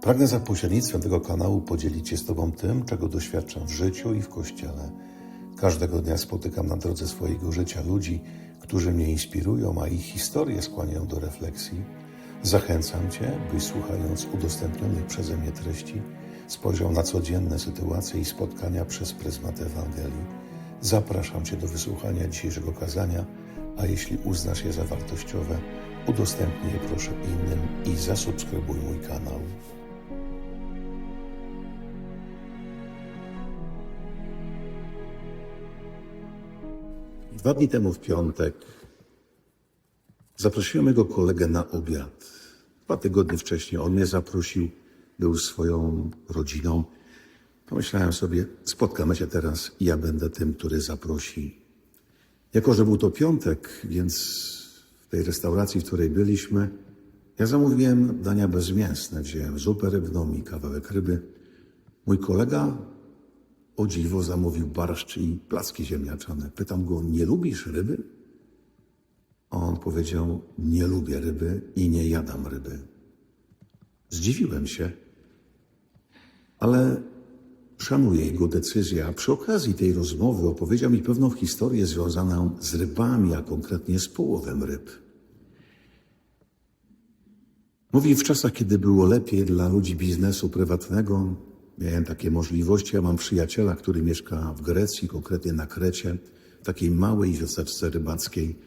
Pragnę za pośrednictwem tego kanału podzielić się z Tobą tym, czego doświadczam w życiu i w Kościele. Każdego dnia spotykam na drodze swojego życia ludzi, którzy mnie inspirują, a ich historie skłaniają do refleksji. Zachęcam Cię, byś słuchając udostępnionych przeze mnie treści, spojrzał na codzienne sytuacje i spotkania przez pryzmat Ewangelii. Zapraszam Cię do wysłuchania dzisiejszego kazania, a jeśli uznasz je za wartościowe, udostępnij je proszę innym i zasubskrybuj mój kanał. Dwa dni temu w piątek zaprosiłem mego kolegę na obiad. Dwa tygodnie wcześniej on mnie zaprosił, był swoją rodziną. Pomyślałem sobie, spotkamy się teraz i ja będę tym, który zaprosi. Jako, że był to piątek, więc w tej restauracji, w której byliśmy, ja zamówiłem dania bezmięsne. Wziąłem zupę rybną i kawałek ryby. Mój kolega o dziwo zamówił barszcz i placki ziemniaczane. Pytam go, nie lubisz ryby? A on powiedział, nie lubię ryby i nie jadam ryby. Zdziwiłem się, ale szanuję jego decyzję. A przy okazji tej rozmowy opowiedział mi pewną historię związaną z rybami, a konkretnie z połowem ryb. Mówi, w czasach, kiedy było lepiej dla ludzi biznesu prywatnego, miałem takie możliwości. Ja mam przyjaciela, który mieszka w Grecji, konkretnie na Krecie, w takiej małej wioseczce rybackiej.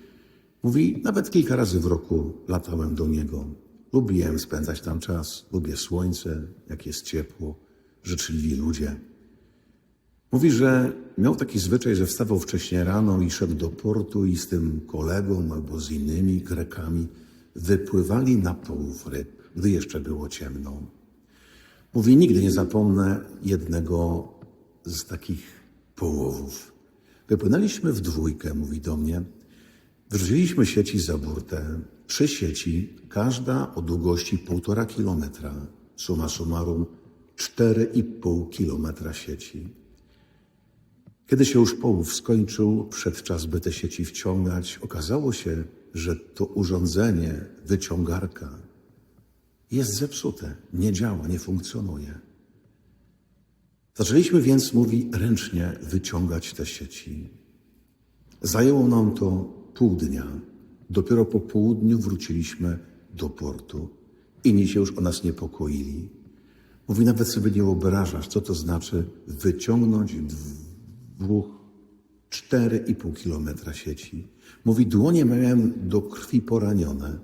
Mówi, nawet kilka razy w roku latałem do niego. Lubiłem spędzać tam czas. Lubię słońce, jak jest ciepło, życzliwi ludzie. Mówi, że miał taki zwyczaj, że wstawał wcześnie rano i szedł do portu i z tym kolegą albo z innymi Grekami wypływali na połów ryb, gdy jeszcze było ciemno. Mówi, nigdy nie zapomnę jednego z takich połowów. Wypłynęliśmy w dwójkę, mówi do mnie. Wrzuciliśmy sieci za burtę. Trzy sieci, każda o długości półtora kilometra. Suma summarum cztery i pół kilometra sieci. Kiedy się już połów skończył, przed czas by te sieci wciągać, okazało się, że to urządzenie, wyciągarka, jest zepsute, nie działa, nie funkcjonuje. Zaczęliśmy więc, mówi, ręcznie wyciągać te sieci. Zajęło nam to pół dnia. Dopiero po południu wróciliśmy do portu. Inni się już o nas niepokoili. Mówi, nawet sobie nie wyobrażasz, co to znaczy wyciągnąć dwóch, cztery i pół kilometra sieci. Mówi, dłonie miałem do krwi poranione,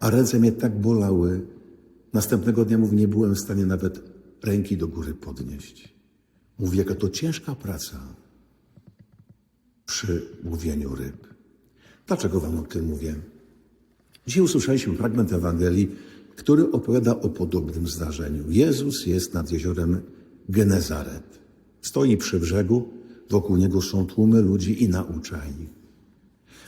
a ręce mnie tak bolały. Następnego dnia, mówi, nie byłem w stanie nawet ręki do góry podnieść. Mówi, jaka to ciężka praca przy łowieniu ryb. Dlaczego wam o tym mówię? Dzisiaj usłyszeliśmy fragment Ewangelii, który opowiada o podobnym zdarzeniu. Jezus jest nad jeziorem Genezaret. Stoi przy brzegu, wokół niego są tłumy ludzi i naucza ich.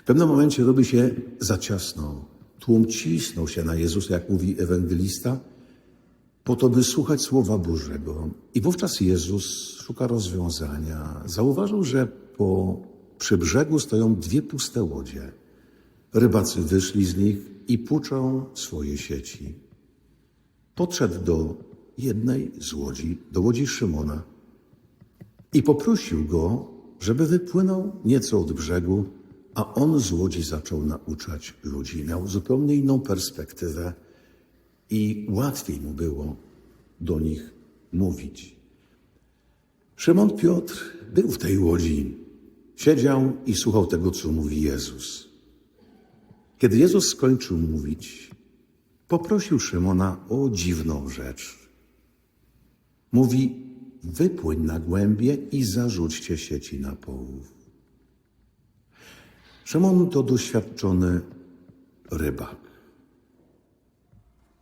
W pewnym momencie robi się za ciasno. Tłum cisnął się na Jezusa, jak mówi ewangelista, po to, by słuchać Słowa Bożego. I wówczas Jezus szuka rozwiązania. Zauważył, że po przy brzegu stoją dwie puste łodzie. Rybacy wyszli z nich i puczą swoje sieci. Podszedł do jednej z łodzi, do łodzi Szymona i poprosił go, żeby wypłynął nieco od brzegu, a on z łodzi zaczął nauczać ludzi. Miał zupełnie inną perspektywę i łatwiej mu było do nich mówić. Szymon Piotr był w tej łodzi, Siedział i słuchał tego, co mówi Jezus. Kiedy Jezus skończył mówić, poprosił Szymona o dziwną rzecz. Mówi, wypłyń na głębie i zarzućcie sieci na połów. Szymon to doświadczony rybak.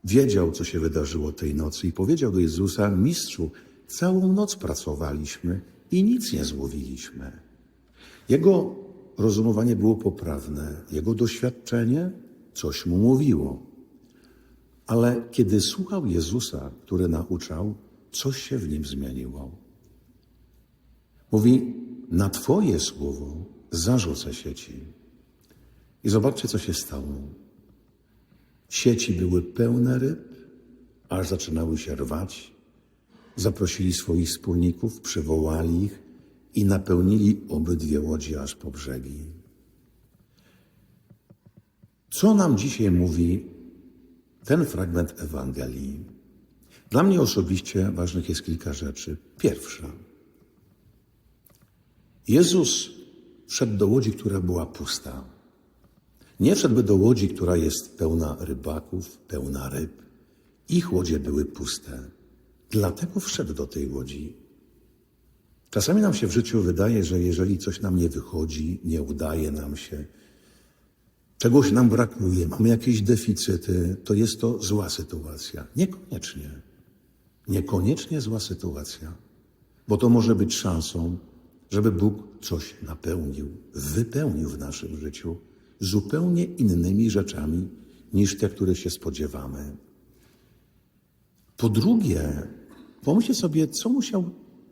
Wiedział, co się wydarzyło tej nocy i powiedział do Jezusa, mistrzu, całą noc pracowaliśmy i nic nie złowiliśmy. Jego rozumowanie było poprawne, jego doświadczenie coś mu mówiło. Ale kiedy słuchał Jezusa, który nauczał, coś się w nim zmieniło. Mówi, na Twoje słowo zarzucę sieci. I zobaczcie, co się stało. Sieci były pełne ryb, aż zaczynały się rwać. Zaprosili swoich wspólników, przywołali ich i napełnili obydwie łodzi aż po brzegi. Co nam dzisiaj mówi ten fragment Ewangelii? Dla mnie osobiście ważnych jest kilka rzeczy. Pierwsza. Jezus wszedł do łodzi, która była pusta. Nie wszedłby do łodzi, która jest pełna rybaków, pełna ryb. Ich łodzie były puste. Dlatego wszedł do tej łodzi. Czasami nam się w życiu wydaje, że jeżeli coś nam nie wychodzi, nie udaje nam się, czegoś nam brakuje, mamy jakieś deficyty, to jest to zła sytuacja. Niekoniecznie. Niekoniecznie zła sytuacja, bo to może być szansą, żeby Bóg coś napełnił, wypełnił w naszym życiu zupełnie innymi rzeczami niż te, które się spodziewamy. Po drugie, pomyślcie sobie, co musiał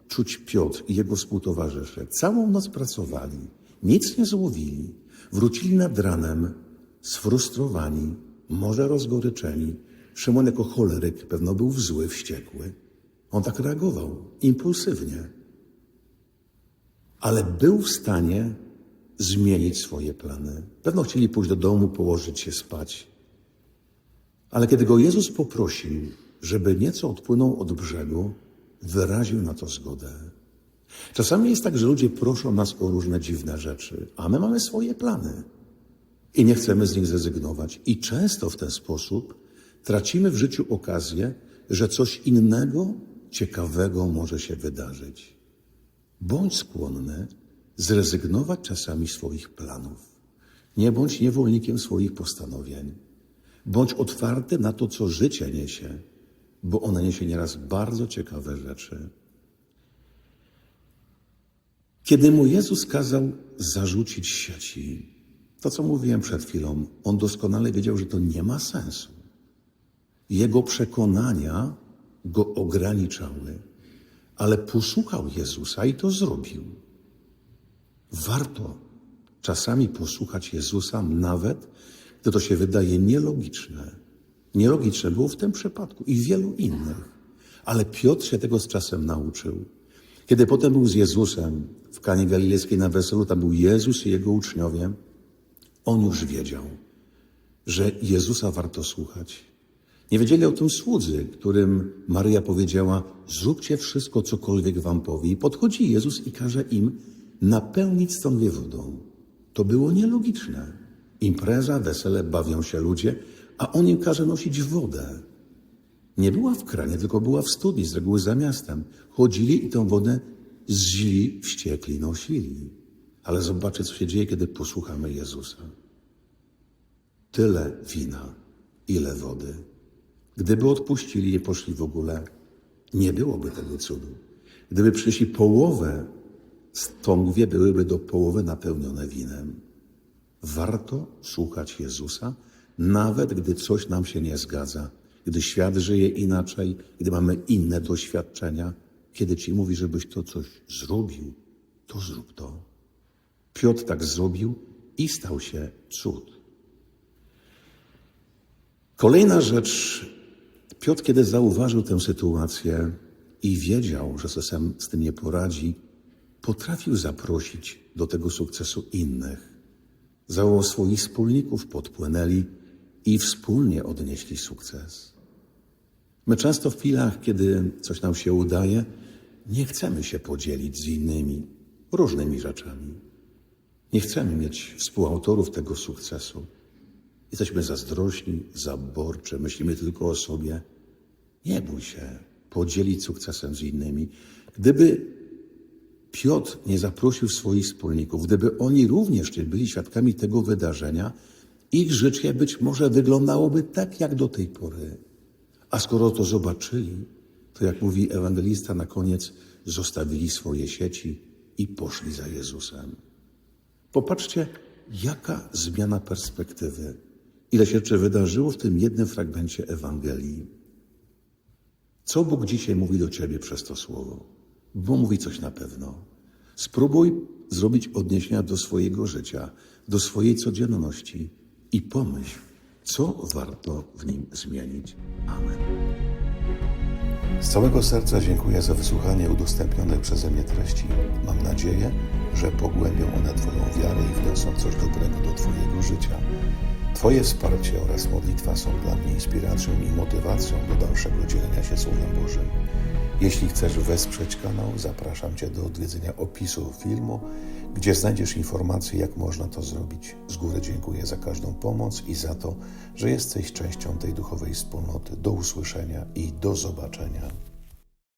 czuć Piotr i jego współtowarzysze. Całą noc pracowali, nic nie złowili, wrócili nad ranem sfrustrowani, może rozgoryczeni. Szymon jako choleryk pewno był zły, wściekły. On tak reagował, impulsywnie. Ale był w stanie zmienić swoje plany. Pewno chcieli pójść do domu, położyć się spać. Ale kiedy go Jezus poprosił, żeby nieco odpłynął od brzegu, wyraził na to zgodę. Czasami jest tak, że ludzie proszą nas o różne dziwne rzeczy, a my mamy swoje plany i nie chcemy z nich zrezygnować. I często w ten sposób tracimy w życiu okazję, że coś innego, ciekawego może się wydarzyć. Bądź skłonny zrezygnować czasami swoich planów. Nie bądź niewolnikiem swoich postanowień. Bądź otwarty na to, co życie niesie, bo ono niesie nieraz bardzo ciekawe rzeczy. Kiedy mu Jezus kazał zarzucić sieci, to co mówiłem przed chwilą, on doskonale wiedział, że to nie ma sensu. Jego przekonania go ograniczały, ale posłuchał Jezusa i to zrobił. Warto czasami posłuchać Jezusa, nawet gdy to się wydaje nielogiczne. Nielogiczne było w tym przypadku i wielu innych. Ale Piotr się tego z czasem nauczył. Kiedy potem był z Jezusem w Kanie Galilejskiej na weselu, tam był Jezus i jego uczniowie, on już wiedział, że Jezusa warto słuchać. Nie wiedzieli o tym słudzy, którym Maryja powiedziała: Zróbcie wszystko, cokolwiek wam powie. I podchodzi Jezus i każe im napełnić stągwie wodą. To było nielogiczne. Impreza, wesele, bawią się ludzie, a on im każe nosić wodę. Nie była w kranie, tylko była w studni, z reguły za miastem. Chodzili i tę wodę źli, wściekli nosili. Ale zobaczcie, co się dzieje, kiedy posłuchamy Jezusa. Tyle wina, ile wody. Gdyby odpuścili, nie poszli w ogóle, nie byłoby tego cudu. Gdyby przyszli połowę, stągwie byłyby do połowy napełnione winem. Warto słuchać Jezusa, nawet gdy coś nam się nie zgadza, gdy świat żyje inaczej, gdy mamy inne doświadczenia, kiedy ci mówi, żebyś to coś zrobił, to zrób to. Piotr tak zrobił i stał się cud. Kolejna rzecz. Piotr, kiedy zauważył tę sytuację i wiedział, że sobie sam z tym nie poradzi, potrafił zaprosić do tego sukcesu innych. Zawołał swoich wspólników, podpłynęli i wspólnie odnieśli sukces. My często w chwilach, kiedy coś nam się udaje, nie chcemy się podzielić z innymi różnymi rzeczami. Nie chcemy mieć współautorów tego sukcesu. Jesteśmy zazdrośni, zaborczy, myślimy tylko o sobie. Nie bój się podzielić sukcesem z innymi. Gdyby Piotr nie zaprosił swoich wspólników, gdyby oni również nie byli świadkami tego wydarzenia, ich życie być może wyglądałoby tak jak do tej pory. A skoro to zobaczyli, to jak mówi ewangelista na koniec, zostawili swoje sieci i poszli za Jezusem. Popatrzcie, jaka zmiana perspektywy. Ile się jeszcze wydarzyło w tym jednym fragmencie Ewangelii. Co Bóg dzisiaj mówi do ciebie przez to słowo? Bo mówi coś na pewno. Spróbuj zrobić odniesienia do swojego życia, do swojej codzienności i pomyśl, co warto w nim zmienić. Amen. Z całego serca dziękuję za wysłuchanie udostępnionej przeze mnie treści. Mam nadzieję, że pogłębią one Twoją wiarę i wniosą coś dobrego do Twojego życia. Twoje wsparcie oraz modlitwa są dla mnie inspiracją i motywacją do dalszego dzielenia się Słowem Bożym. Jeśli chcesz wesprzeć kanał, zapraszam Cię do odwiedzenia opisu filmu, gdzie znajdziesz informacje, jak można to zrobić. Z góry dziękuję za każdą pomoc i za to, że jesteś częścią tej duchowej wspólnoty. Do usłyszenia i do zobaczenia.